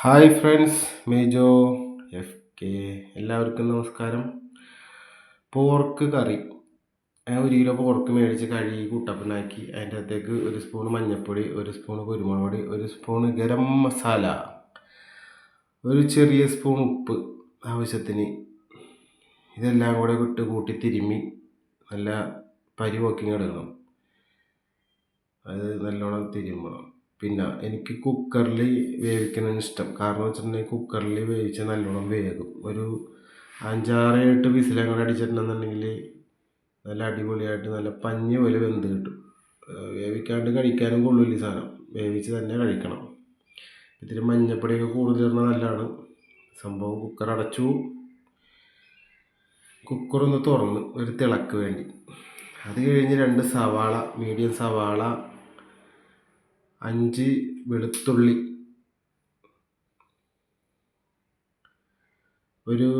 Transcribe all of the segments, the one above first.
Hi friends Mejo F K എല്ലാവർക്കും നമസ്കാരം. Pork curry. ഞാൻ ഒരു കിലോ പോർക്ക് മേടിച്ച് കഴുകി കുട്ടപ്പനാക്കി. അതിന്റെ അകത്തേക്ക് ഒരു സ്പൂൺ മഞ്ഞൾപ്പൊടി ഒരു സ്പൂൺ കുരുമുളക് പൊടി ഒരു സ്പൂൺ ഗരം മസാല ഒരു ചെറിയ സ്പൂൺ ഉപ്പ് ആവശ്യത്തിന്. ഇതെല്ലാം കൂടെ വിട്ട് കൂട്ടി തിരുമ്മി നല്ല പരിവോക്കിങ് എടുക്കണം അത് നല്ലോണം തിരുമ്മണം. പിന്നെ എനിക്ക് കുക്കറിൽ വേവിക്കുന്നതാണ് ഇഷ്ടം. കാരണം വെച്ചിട്ടുണ്ടെങ്കിൽ കുക്കറിൽ വേവിച്ചാൽ നല്ലോണം വേകും. ഒരു അഞ്ചാറ് എട്ട് വിസിലങ്ങൾ അടിച്ചിട്ടുണ്ടെന്നുണ്ടെങ്കിൽ നല്ല അടിപൊളിയായിട്ട് നല്ല പഞ്ഞി പോലെ വെന്ത് കിട്ടും. വേവിക്കാണ്ട് കഴിക്കാനും കൊള്ളില്ല ഈ സാധനം. വേവിച്ച് തന്നെ കഴിക്കണം. ഇത്തിരി മഞ്ഞപ്പൊടിയൊക്കെ കൂടുതൽ ഇടുന്നത് നല്ലതാണ്. സംഭവം കുക്കർ അടച്ചു. കുക്കറൊന്ന് തുറന്ന് ഒരു തിളക്ക് വേണ്ടി. അത് കഴിഞ്ഞ് രണ്ട് സവാള മീഡിയം സവാള അഞ്ച് വെളുത്തുള്ളി. ഒരു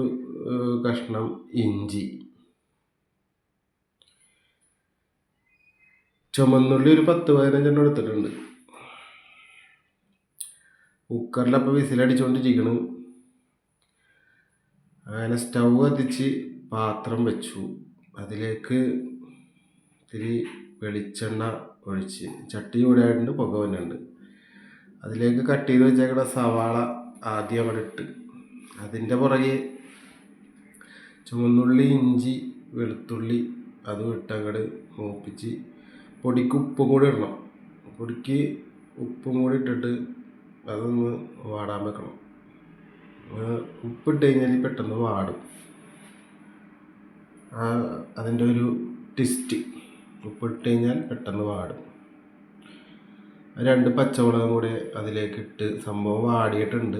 കഷ്ണം ഇഞ്ചി. ചുമന്നുള്ളി ഒരു പത്ത് പതിനഞ്ചെണ്ണം എടുത്തിട്ടുണ്ട്. കുക്കറിലപ്പോൾ വിസിലടിച്ചുകൊണ്ടിരിക്കണം അങ്ങനെ സ്റ്റൗ കത്തിച്ച് പാത്രം വെച്ചു. അതിലേക്ക് ഇത്തിരി വെളിച്ചെണ്ണ ഒഴിച്ച്. ചട്ടി ചൂടായിട്ടുണ്ട് പുക വരുന്നുണ്ട് അതിലേക്ക് കട്ട് ചെയ്ത് വെച്ചേക്കുന്ന സവാള ആദ്യം അവിടെ ഇട്ട്. അതിന്റെ പുറകെ ചുവന്നുള്ളി ഇഞ്ചി വെളുത്തുള്ളി അതും ഇട്ടങ്ങട് മൂപ്പിച്ച് പൊടിക്ക് ഉപ്പും കൂടി ഇടണം. പൊടിക്ക് ഉപ്പും കൂടി ഇട്ടിട്ട് അതൊന്ന് വാടാൻ വെക്കണം. ഉപ്പിട്ട് കഴിഞ്ഞാൽ പെട്ടെന്ന് വാടും. അതിന്റെ ഒരു ട്വിസ്റ്റ് ഉപ്പിട്ട് കഴിഞ്ഞാൽ പെട്ടെന്ന് വാടും. രണ്ട് പച്ചമുളകും കൂടി അതിലേക്ക് ഇട്ട് സംഭവം വാടിയിട്ടുണ്ട്.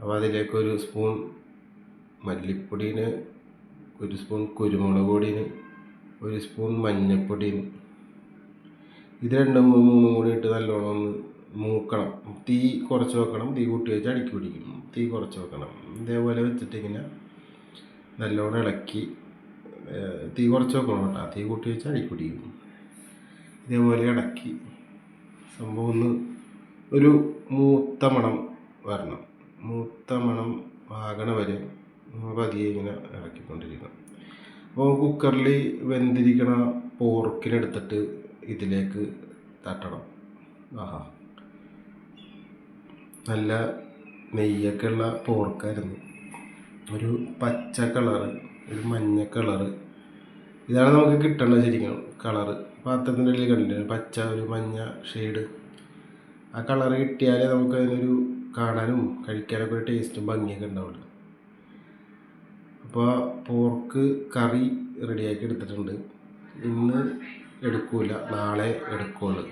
അപ്പോൾ അതിലേക്ക് ഒരു സ്പൂൺ മല്ലിപ്പൊടിന് ഒരു സ്പൂൺ കുരുമുളക് പൊടിന് ഒരു സ്പൂൺ മഞ്ഞൾപ്പൊടിന് ഇത് രണ്ടും മൂന്നും കൂടി ഇട്ട് നല്ലോണം ഒന്ന് മൂക്കണം. തീ കുറച്ച് വെക്കണം. തീ കൂട്ടി വെച്ച് അടുക്കി പിടിക്കും. തീ കുറച്ച് വെക്കണം. ഇതേപോലെ വെച്ചിട്ടിങ്ങനെ നല്ലോണം ഇളക്കി തീ കുറച്ച് വെക്കണം കേട്ടോ. തീ കൂട്ടി വെച്ചാൽ അടിപ്പിടിക്കും ഇതേപോലെ ഇടക്കി സംഭവം ഒന്ന് ഒരു മൂത്ത മണം വരണം. മൂത്ത മണം ആകണ വരെ പതിയെ ഇങ്ങനെ ഇറക്കിക്കൊണ്ടിരിക്കണം അപ്പോൾ കുക്കറിൽ വെന്തിരിക്കണ പോർക്കിനെടുത്തിട്ട് ഇതിലേക്ക് തട്ടണം. ആഹാ. നല്ല നെയ്യൊക്കെ ഉള്ള പോർക്കായിരുന്നു. ഒരു പച്ച കളറ് ഒരു മഞ്ഞ കളറ്. ഇതാണ് നമുക്ക് കിട്ടേണ്ടത് ശരിക്കും കളറ്. പാത്രത്തിന്റെ ഉള്ളിൽ കണ്ടിട്ടുണ്ട് പച്ച ഒരു മഞ്ഞ ഷെയ്ഡ് ആ കളറ് കിട്ടിയാലേ നമുക്ക് അതിനൊരു കാണാനും കഴിക്കാനൊക്കെ ഒരു ടേസ്റ്റും ഭംഗിയൊക്കെ ഉണ്ടാവുള്ളൂ. അപ്പോൾ പോർക്ക് കറി റെഡിയാക്കി എടുത്തിട്ടുണ്ട്. ഇന്ന് എടുക്കൂല നാളെ എടുക്കുള്ളൂ.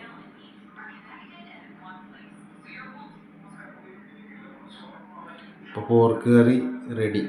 അപ്പോൾ പോർക്ക് കറി റെഡി